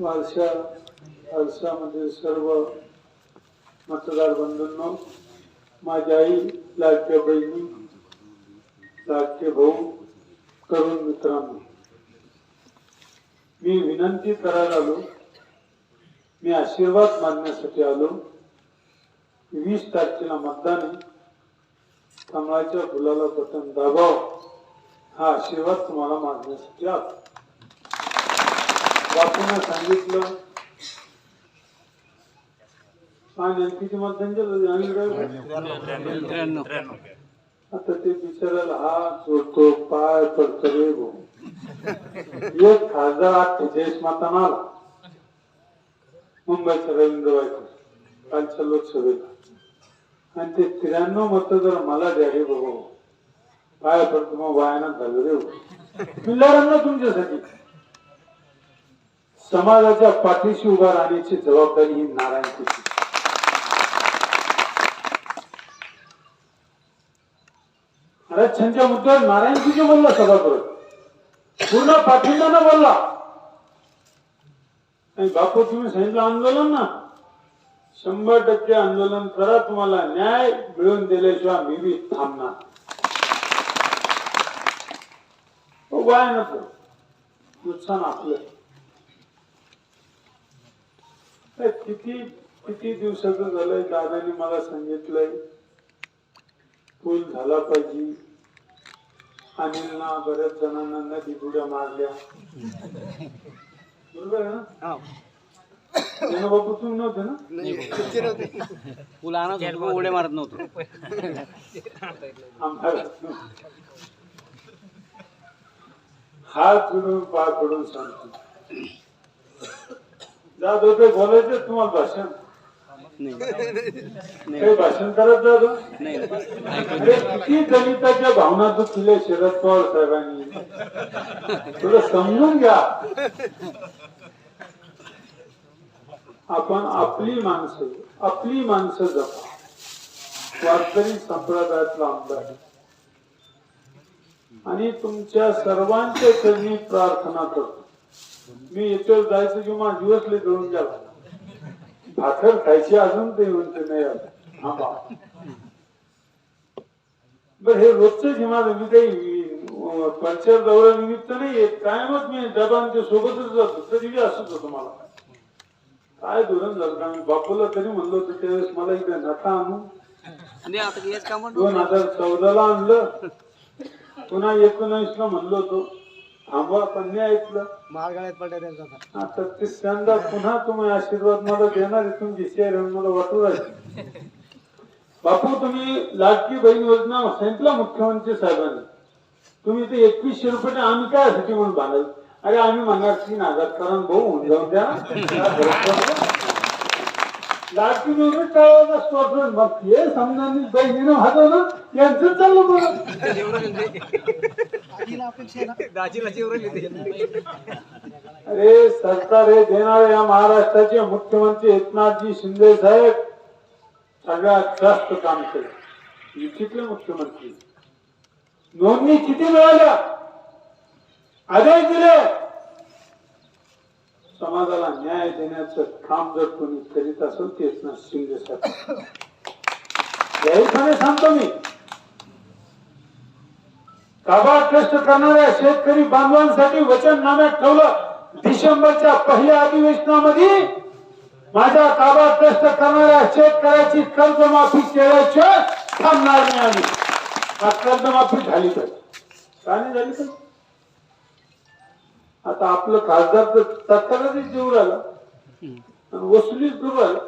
वारशा वारशामध्ये सर्व मतदार बंधूंनो माझ्या आई लाडक्या बहिणी लाडके भाऊ तरुण मित्रांनो मी विनंती करायला आलो मी आशीर्वाद मानण्यासाठी आलो वीस तारखेला मतदान कमळाच्या फुलाला बटन दाबाव हा आशीर्वाद तुम्हाला मागण्यासाठी आलो. बापूंना सांगितलं. आणि किती मतदान? आता ते बिचारायला हात जोडतो पाय पडतो रे भाऊ. एक खासदार अठ्ठेचाळीस मतांना आला. मुंबईचा रवींद्र वायकर कालच्या लोकसभेला. आणि ते त्र्याण्णव मत जर मला द्या रे बाबा पाय पडतो मग वायानात झालं रे भाऊ. मी लढन ना तुमच्यासाठी. समाजाच्या पाठीशी उभा राहण्याची जबाबदारी ही नारायणची आरक्षणच्या मुद्द्यावर नारायणजीचे बोलला सभागृह पूर्ण पाठिंबानं बोलला. आणि बापू तुम्ही सांगितलं आंदोलन ना. शंभर टक्के आंदोलन करा तुम्हाला न्याय मिळवून दिल्याशिवाय मी बी थांबणार. हो, वाय नको. नुकसान आपलं काय किती किती दिवसाचं झालंय दादाने मला सांगितलंय पूल झाला पाहिजे. अनिलना बऱ्याच जणांना नदी बुड्या मारल्या. बरोबर आहे ना? त्यानं बापू तुम्ही नव्हते ना? पूल आणत होतो पण उड्या मारत नव्हतो. आम्हाला हात पाय पडून सांगतो. जात होते बोलायचे तुम्हाला भाषण. नाही. काही भाषण करत जातो किती दलिताच्या भावना दुखले शरद पवार साहेबांनी. थोडं समजून घ्या. आपण आपली माणसं आपली माणसं जपा. वारकरी संप्रदायातला आमदार. आणि तुमच्या सर्वांच्या चरणी प्रार्थना करतो. मी याच्यावर जायचं किंवा दिवसले जळून गेला. भाकर खायची अजून ते म्हणते नाही आलं. बर हे रोजचं जिमा मी काही पंचायत दौऱ्या निमित्त नाही येत कायमच मी डबांच्या सोबतच जातो. तरी बी असंच होतं मला काय धोरण झालं? का मी बापूला तरी म्हणलो होतं त्यावेळेस मला इकडे नका आणू. दोन हजार चौदाला आणलं. पुन्हा एकोणावीसला म्हणलो होतो. थांबवा पण नाही ऐकलं. महागाळ्यात पडल्या त्यांचा आता तिसऱ्यांदा पुन्हा तुम्ही आशीर्वाद मला देणार आहे तुमची शेअर मला वाटू राहील. बापू तुम्ही लाडकी बहीण योजना सांगितलं मुख्यमंत्री साहेबांनी. तुम्ही ते एकवीसशे रुपये आम्ही काय साठी म्हणून बांधाल अरे आम्ही म्हणणार तीन हजार कारण भाऊ होऊन जाऊन द्या? लाडकी बहीण टाळायला स्टॉर्ट मग हे समजा बहिणीनं हातवलं यांचं चाललं बरं. ना? अरे सरकार हे देणारे या महाराष्ट्राचे मुख्यमंत्री एकनाथजी शिंदे साहेब सगळ्यात जास्त काम केलं. युतीतले मुख्यमंत्री. नोंदणी किती मिळाल्या? आदेश दिले. समाजाला न्याय देण्याचं काम जर कोणी करीत असेल ते एकनाथ शिंदे साहेब. सांगतो मी. ताबा कष्ट करणाऱ्या शेतकरी बांधवांसाठी वचननाम्यात ठेवलं. डिसेंबरच्या पहिल्या अधिवेशनामध्ये माझ्या ताबा कष्ट करणाऱ्या शेतकऱ्याची कर्जमाफी केल्याशिवाय थांबणार नाही आम्ही. कर्जमाफी झाली पाहिजे का नाही झाली पाहिजे आता आपलं खासदार तर तत्काळच जीव राहिला. आणि वसुलीच करू राहिला.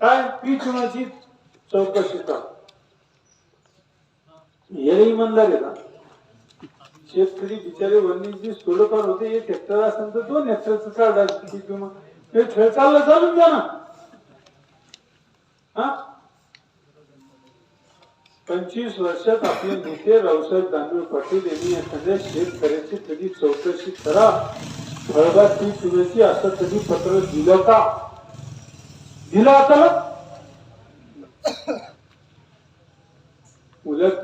काय? ती चुनाची चौकशी करा. हे इमानदार आहे ना? शेतकरी बिचारे वन्यजीव थोडंफार होते एक हेक्टर असेल तर दोन हेक्टरचं काढा किती किंवा ते खेळ चाललं चालून द्या ना. हा? पंचवीस वर्षात आपले नेते रावसाहेब दानवे पाटील यांनी एखाद्या शेतकऱ्याची कधी चौकशी करा. फळबाग ती चुनाची असं कधी पत्र दिलं का? दिलं आता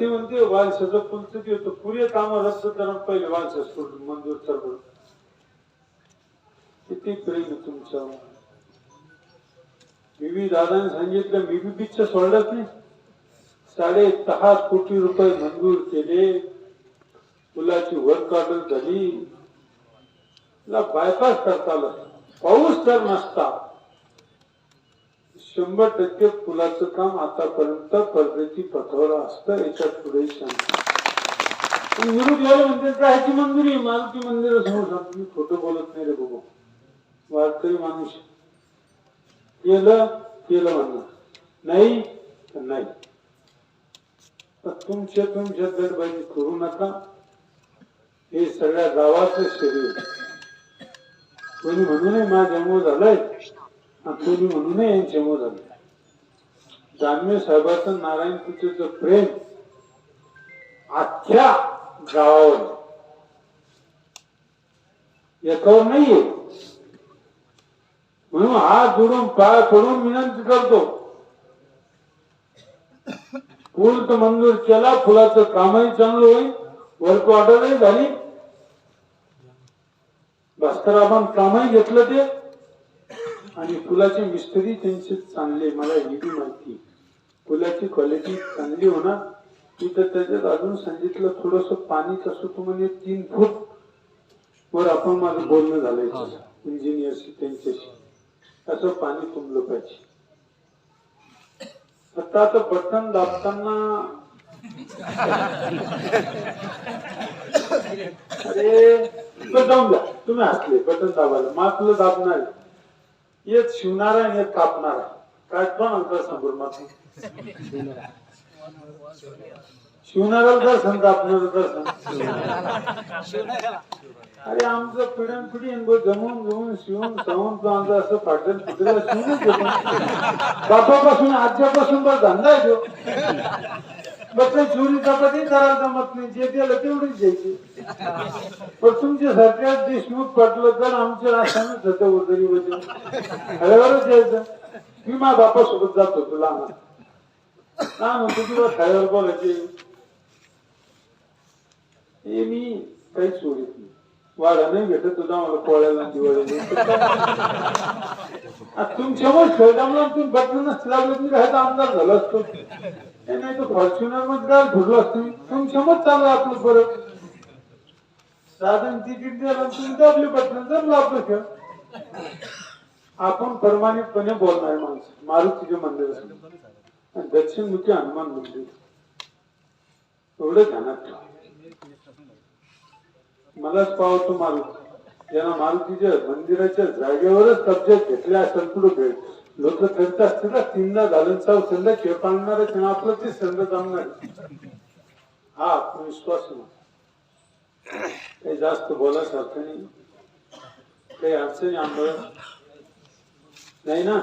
ना उलट ती होतं. पुरे काम रस्ते करून पहिले वारसा मंजूर करून किती प्रेम तुमचं. मी बी दादाने सांगितलं मी बी पिक्चर सोडलंच नाही. साडे दहा कोटी रुपये मंजूर केले. पुलाची वर्क ऑर्डर झाली. बायपास करता आलं. पाऊस तर नसता. शंभर टक्के पुलाचं काम आतापर्यंत परदेशी पथावर असतं याच्यात पुढे शंका पण निरोप म्हणते राहायची मंदिर समोर सांगतो. मी खोटं बोलत नाही रे बाबा. वारकरी माणूस केलं केलं म्हणणार नाही तर नाही तुमच्या तुमच्या दरबारी करू नका. हे सगळ्या गावाचं शरीर. कोणी म्हणू नये माझ्यामुळे झालंय. तुम्ही कोणी म्हणू नये यांच्यामुळे झालंय साहेबाचं नारायण पूजेचं प्रेम अख्ख्या गावावर. याच्यावर नाहीये. म्हणून हात जोडून पाय पडून विनंती करतो. फुल तर मंजूर केला फुलाचं कामही चांगलं होईल वर्क ऑर्डरही झाली. बस्तर आपण कामही घेतलं ते. आणि फुलाचे मिस्त्री त्यांचे चांगले मला ही बी माहिती. फुलाची क्वालिटी चांगली होणार? तिथं त्याच्यात अजून सांगितलं थोडस पाणी कसं तू म्हणजे तीन फूट वर आपण माझं बोलणं झालंय इंजिनियरशी त्यांच्याशी. असं पाणी तुंबलं पाहिजे. आता आता बटन दाबताना अरे जाऊन द्या तुम्ही हसले बटन दाबायला. आपलं दाबणार. एक शिवणार आहे एक कापणार आहे. काय पण अंतर समोर मात्र शिवणारा दर्शन कापणार दर्शन. अरे आमचं पिढ्यान पिढी जमून जमून शिवून सवून तो आमचं असं फाटल तिकडे शिवून बापापासून आजच्यापासून बरं धंदा आहे तो. बघ ते चोरी चपाती करायला जमत नाही. जे दिलं तेवढीच द्यायची. पण तुमचे सारख्या देशमुख पटलं तर आमचे राष्ट्राने होतं उदरी वजन हळेवरच यायचं मी माझ्या बापासोबत जात होतो लहान लहान होतो तुला खायवर बोलायचे. हे मी काही चोरीत नाही. वाडा नाही भेटत होता मला पोळ्याला दिवाळीला. तुमच्यावर खेळताना तुम्ही बटन नसते लागलं. तुम्ही राहायचा आमदार झाला असतो. हे नाही फॉर्च्युनरमध्ये काय असतो आपलं साधन तिकीट द्यायला तुम्ही बटन जमलं आपलं खेळ आपण प्रमाणितपणे बोलणारे माणसं. मारुतीचे मंदिर असेल. दक्षिणमुखी हनुमान मंदिर. एवढं ध्यानात मलाच पावतो मारुती ज्यांना मारुतीच्या मंदिराच्या जागेवरच कब्जा घेतले असेल कुठं भेट लोक करत असते ना तीनदा झालं चाव संध्या खेळ पाळणार तेव्हा आपलं ते संध जमणार हा आत्मविश्वास. काही जास्त बोलायसारखं नाही. काही अडचणी आंदोलन नाही ना?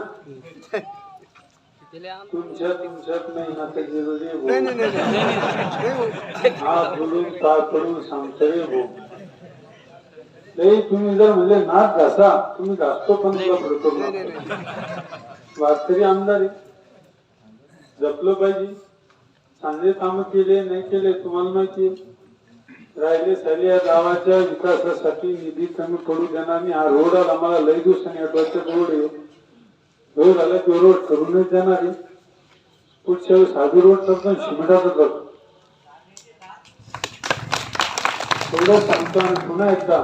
तुमच्या तुमच्यात नाही ना ते जरुरी. हा बोलून का करून सांगतोय भाऊ. तुम्ही जर म्हणले नाच घासा तुम्ही घासतो पण फरक वारकरी आमदार जपलं पाहिजे. चांगले काम केले नाही केले तुम्हाला माहिती. राहिले साली या गावाच्या विकासासाठी निधी कमी पडू देणार नाही हा रोड आला मला लई दिवसांनी आठवड्याचा रोड आहे. रोड आला तो रोड करूनच देणार आहे. पुढच्या वेळेस साधी रोड करतो शिमिटाचा करतो एवढं सांगतो आणि पुन्हा एकदा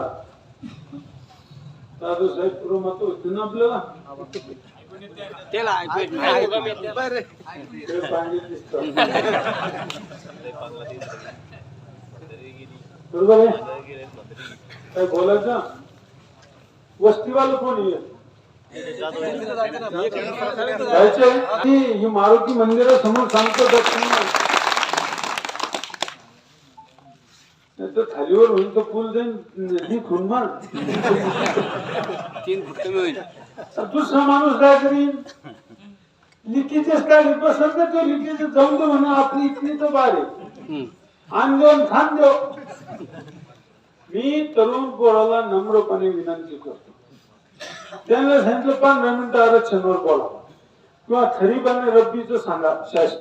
दादू साहेब मत होते ना आपल्याला त्याला. बरोबर आहे काय बोलायचं वस्तीवाला कोण ती ही मारुती मंदिरासमोर सांगतो दक्षिण नाही तर खालीवर होईल तर जाईन नदी खुनमार तीन फूट कमी होईल दुसरा माणूस काय करीन लिकीचेच काय पसंत तो लिकीचे जाऊन दे म्हणा आपली इथली तर बार. आण देऊन खान देव मी तरुण पोराला नम्रपणे विनंती करतो त्यांना सांगितलं पंधरा मिनिटं आरक्षणावर बोला किंवा खरीप आणि रब्बीचं सांगा शासन